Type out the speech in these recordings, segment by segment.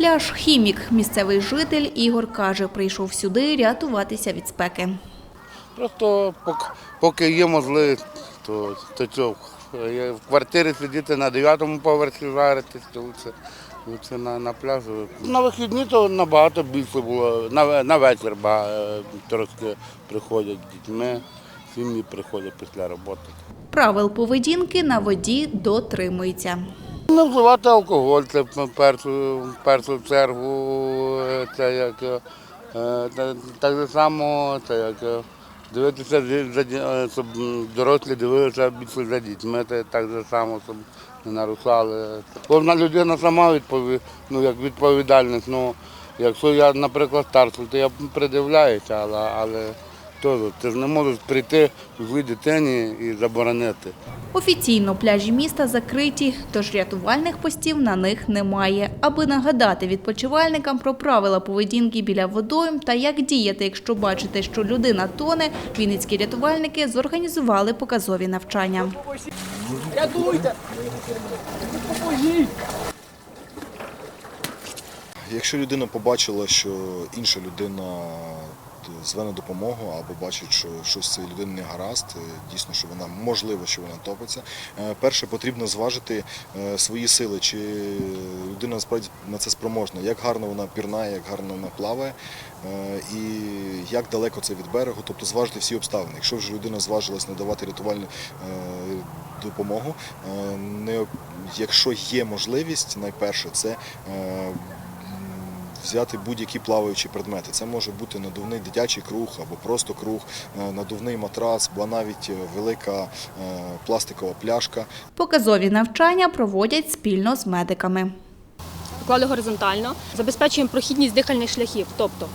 Пляж Хімік. Місцевий житель Ігор каже, прийшов сюди рятуватися від спеки. Просто поки, є можливість, то, то цього. Є В квартирі сидіти на дев'ятому поверсі жаритись, то лучше, лучше на, на пляжі. На вихідні то набагато більше було. На, на вечір ба- е, трошки приходять дітьми, сім'ї приходять після роботи. Правил поведінки на воді дотримуються. Не вживати алкоголь, це першу, першу чергу, е, це як е, так само, це як е, дивитися, е, щоб дорослі дивилися більше за дітьми, це так само, щоб не нарушали. Кожна людина сама відпові, ну, як відповідальність. Ну, якщо я, наприклад, старший, то я придивляюся, але, але теж, ти ж не можеш прийти злій дитині і заборонити. Офіційно пляжі міста закриті, тож рятувальних постів на них немає. Аби нагадати відпочивальникам про правила поведінки біля водойм та як діяти, якщо бачите, що людина тоне, вінницькі рятувальники зорганізували показові навчання. Рятуйте! Допоможіть! Якщо людина побачила, що інша людина зве допомогу або бачить, що щось з цієї людини не гаразд, е, дійсно, що вона можливо, що вона топиться. е, Перше потрібно зважити е, свої сили, чи людина насправді на це спроможна, як гарно вона пірнає, як гарно вона плаває, і як далеко це від берегу, тобто зважити всі обставини. Якщо вже людина зважилась надавати рятувальну допомогу, якщо є можливість, найперше це взяти будь-які плаваючі предмети. Це може бути надувний дитячий круг або просто круг, е, надувний матрац, або навіть е, велика е, пластикова пляшка. Показові навчання проводять спільно з медиками. Поклали горизонтально, забезпечуємо прохідність дихальних шляхів. Тобто,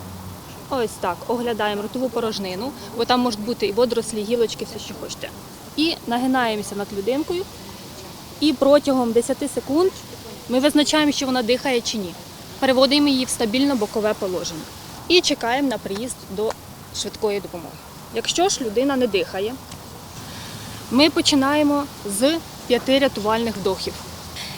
ось так, оглядаємо ротову порожнину, бо там можуть бути і водорослі, гілочки, все, що хочете. І нагинаємося над людинкою. І протягом 10 секунд ми визначаємо, що вона дихає чи ні. Переводимо її в стабільно бокове положення. І чекаємо на приїзд до швидкої допомоги. Якщо ж людина не дихає, ми починаємо з п'яти рятувальних вдохів.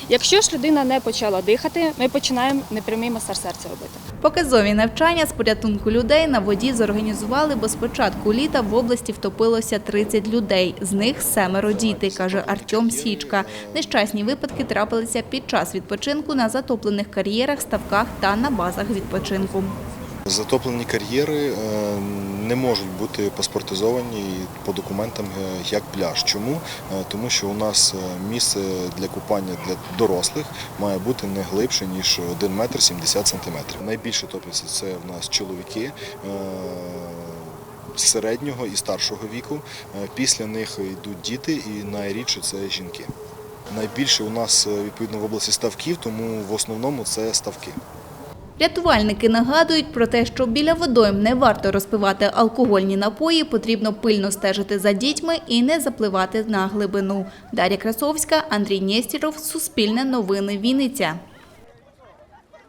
Якщо ж людина не почала дихати, ми починаємо непрямий масаж серця робити. Показові навчання з порятунку людей на воді зорганізували, бо з початку літа в області втопилося 30 людей. З них семеро діти, каже Артем Січка. Нещасні випадки трапилися під час відпочинку на затоплених кар'єрах, ставках та на базах відпочинку. Затоплені кар'єри е, не можуть бути паспортизовані по документам е, як пляж. Чому? Е, Тому що у нас місце для купання для дорослих має бути не глибше, ніж 1 метр 70 сантиметрів. Найбільше топляться це в нас чоловіки. Середнього і старшого віку. Після них йдуть діти, і найрідше це жінки. Найбільше у нас відповідно в області ставків, тому в основному це ставки. Рятувальники нагадують про те, що біля водойм не варто розпивати алкогольні напої, потрібно пильно стежити за дітьми і не запливати на глибину. Дар'я Красовська, Андрій Нєстіров, Суспільне новини, Вінниця.